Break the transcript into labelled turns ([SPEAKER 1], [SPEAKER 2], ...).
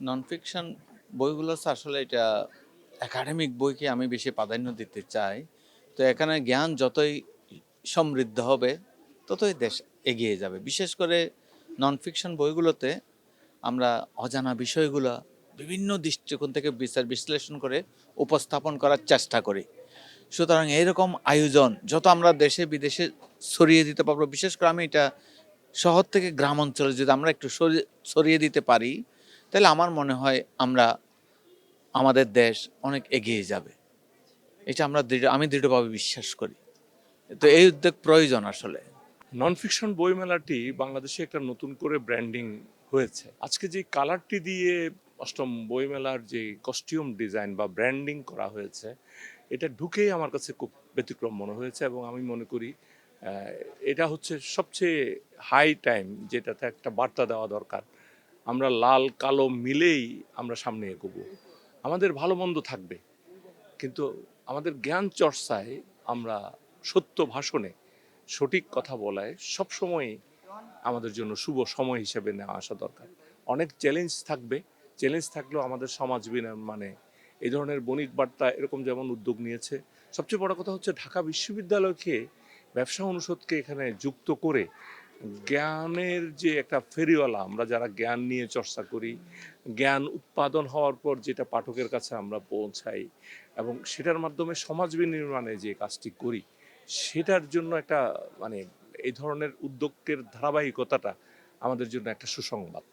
[SPEAKER 1] Non fiction বইগুলো আসলে এটা একাডেমিক বইকে আমি বেশি প্রাধান্য দিতে চাই। তো এখানে জ্ঞান যতই সমৃদ্ধ হবে, ততই দেশ এগিয়ে যাবে। বিশেষ করে নন ফিকশন বইগুলোতে আমরা অজানা বিষয়গুলো বিভিন্ন দৃষ্টিকোণ থেকে বিচার বিশ্লেষণ করে উপস্থাপন করার চেষ্টা করি। সুতরাং এইরকম আয়োজন যত আমরা দেশে বিদেশে ছড়িয়ে দিতে পারব, বিশেষ করে আমি এটা শহর থেকে গ্রাম অঞ্চলে যদি আমরা একটু ছড়িয়ে দিতে পারি তাহলে আমার মনে হয় আমরা, আমাদের দেশ অনেক এগিয়ে যাবে। এটা আমরা দৃঢ়, আমি দৃঢ়ভাবে বিশ্বাস করি। তো এই উদ্যোগ প্রয়োজন আসলে।
[SPEAKER 2] নন ফিকশন বইমেলাটি বাংলাদেশে একটা নতুন করে ব্র্যান্ডিং হয়েছে। আজকে যে কালারটি দিয়ে অষ্টম বইমেলার যে কস্টিউম ডিজাইন বা ব্র্যান্ডিং করা হয়েছে, এটা ঢুকেই আমার কাছে খুব ব্যতিক্রম মনে হয়েছে এবং আমি মনে করি এটা হচ্ছে সবচেয়ে হাই টাইম যেটাতে একটা বার্তা দেওয়া দরকার। আমরা লাল, কালো মিলেই আমরা সামনে এগোবো। আমাদের ভালো মন্দ থাকবে। কিন্তু আমাদের জ্ঞান চর্চায় আমরা সত্য ভাষণে সঠিক কথা বলায় সবসময় আমাদের জন্য শুভ সময় হিসেবে নেওয়া আসা দরকার। অনেক চ্যালেঞ্জ থাকবে। চ্যালেঞ্জ থাকলেও আমাদের সমাজ মানে এই ধরনের বণিক বার্তা এরকম যেমন উদ্যোগ নিয়েছে। সবচেয়ে বড় কথা হচ্ছে ঢাকা বিশ্ববিদ্যালয়কে ব্যবসা অনুষদকে এখানে যুক্ত করে জ্ঞানের যে একটা ফেরিওয়ালা, আমরা যারা জ্ঞান নিয়ে চর্চা করি, জ্ঞান উৎপাদন হওয়ার পর যেটা পাঠকের কাছে আমরা পৌঁছাই এবং সেটার মাধ্যমে সমাজ বিনির্মাণে যে কাজটি করি, সেটার জন্য একটা মানে এই ধরনের উদ্যোগের ধারাবাহিকতাটা আমাদের জন্য একটা সুসংবাদ।